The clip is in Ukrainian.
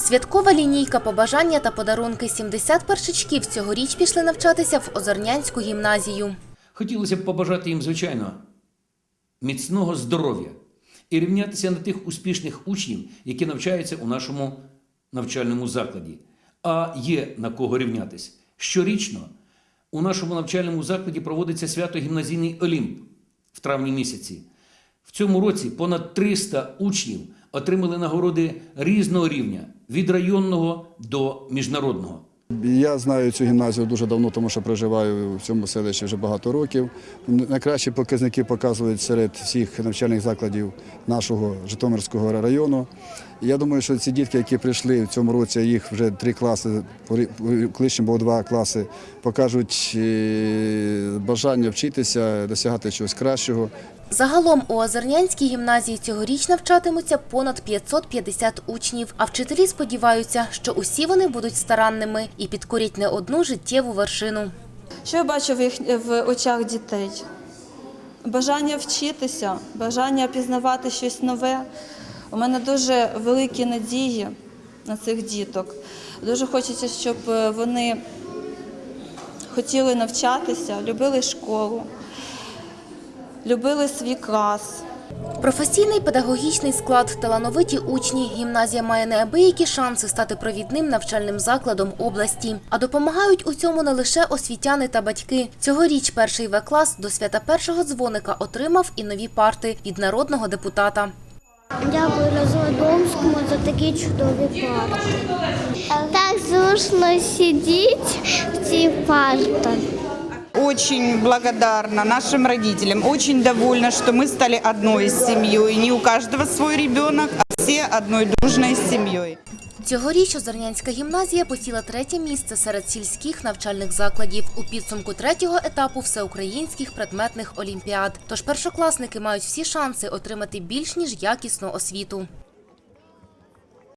Святкова лінійка, побажання та подарунки 70 першачків цьогоріч пішли навчатися в Озернянську гімназію. Хотілося б побажати їм, звичайно, міцного здоров'я і рівнятися на тих успішних учнів, які навчаються у нашому навчальному закладі. А є на кого рівнятись. Щорічно у нашому навчальному закладі проводиться свято гімназійний Олімп в травні місяці. В цьому році понад 300 учнів отримали нагороди різного рівня від районного до міжнародного. Я знаю цю гімназію дуже давно, тому що проживаю в цьому селищі вже багато років. Найкращі показники показують серед всіх навчальних закладів нашого Житомирського району. Я думаю, що ці дітки, які прийшли в цьому році, їх вже три класи, колишньо було два класи, покажуть е, бажання вчитися, досягати чогось кращого. Загалом у Озернянській гімназії цьогоріч навчатимуться понад 550 учнів, а вчителі сподіваються, що усі вони будуть старанними і підкорять не одну життєву вершину. Що я бачу в, їх, в очах дітей? Бажання вчитися, бажання пізнавати щось нове. У мене дуже великі надії на цих діток. Дуже хочеться, щоб е, вони хотіли навчатися, любили школу, любили свій клас. Професійний педагогічний склад, талановиті учні. Гімназія має неабиякі шанси стати провідним навчальним закладом області. А допомагають у цьому не лише освітяни та батьки. Цьогоріч перший В-клас до свята першого дзвоника отримав і нові парти від народного депутата. Дякую Розводомському за такі чудові парти. Так зручно сидіти в цій парті. Очень благодарна нашим родителям, очень довольна, что мы стали одной семьей. Не у каждого свой ребенок, а все одной дружной семьей. Цьогоріч Озернянська гімназія посіла третє місце серед сільських навчальних закладів у підсумку третього етапу всеукраїнських предметних олімпіад. Тож першокласники мають всі шанси отримати більш ніж якісну освіту.